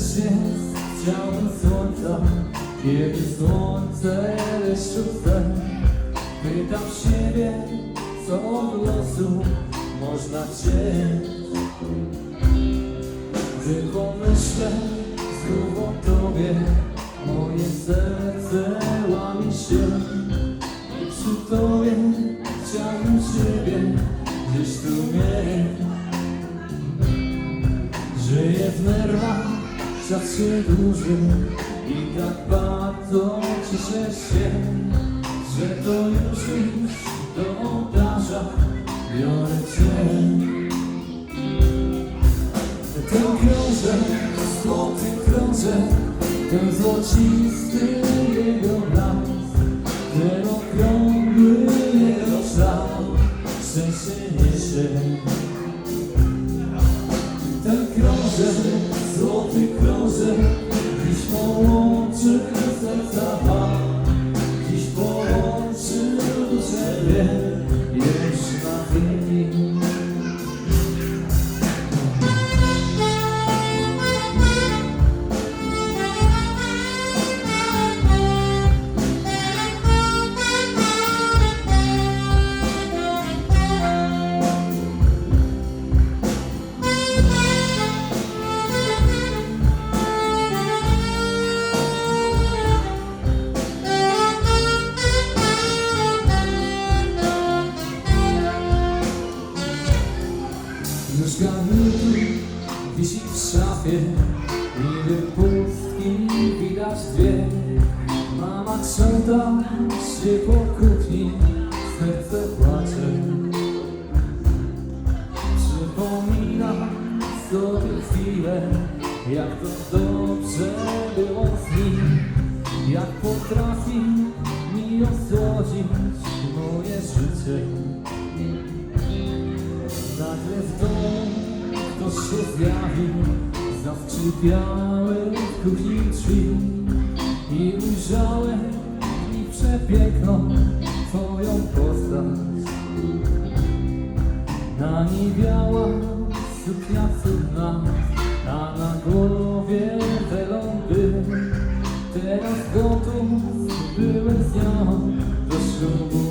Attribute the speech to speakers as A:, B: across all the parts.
A: Deszcz jest, chciałbym słońca Kiedy słońce chce Pytam siebie, co od losu można chcieć Gdy pomyślę znów o tobie Moje serce łamie się. I przy tobie chciałbym siebie gdzieś tu mieć. Żyję w nerwach, czas się dłuży I tak bardzo cieszę się Że to już dziś do ołtarza biorę Cię ten krążek, złoty krążek, ten złocisty jego blask, ten okrągły jego szal, szczęście niesie. Ten krążek, złoty krążek, dziś połączy serca Już garnitur wisi w szafie i wypustki widać dwie. Mama krząta się po kuchni, serce płacze. Przypomina sobie chwilę, jak to dobrze było z nim. Jak potrafi mi osłodzić moje życie. Nagle w domu ktoś się zjawił Zaskrzypiały w kuchni drzwi I ujrzałem mi przepiękną Twoją postać. Na niej biała suknia cudna A na głowie weląby Teraz gotów byłem z nią do ślubu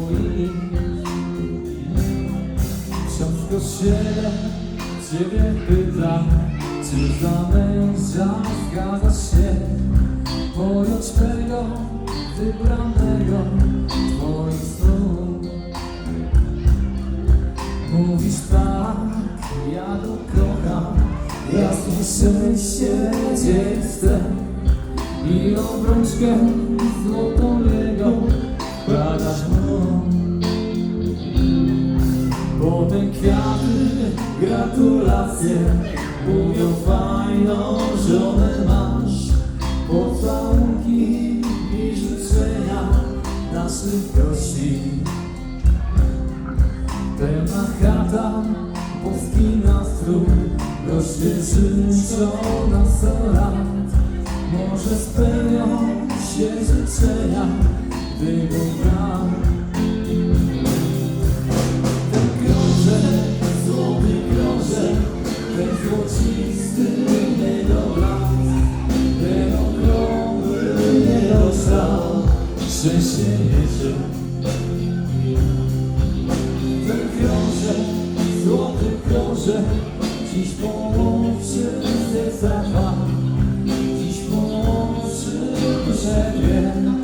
A: Ksiądz w kościele Ciebie pyta Czy za męża zgadzasz się? Pojąć tego wybranego Twoich snów Mówisz tak, ja go kocham. Ja słyszę się jestem. I obrączkę złotą jego kwiaty, gratulacje. Mówią fajną żonę masz. Pocałunki i życzenia naszych gości. Pełna chata, polski nastrój. Goście życzą na sto lat. Może spełnią się życzenia Gdy Bóg dał Przysięgę Ten krążę, złoty krążę Dziś połączy się zabaw Dziś połączy brzegiem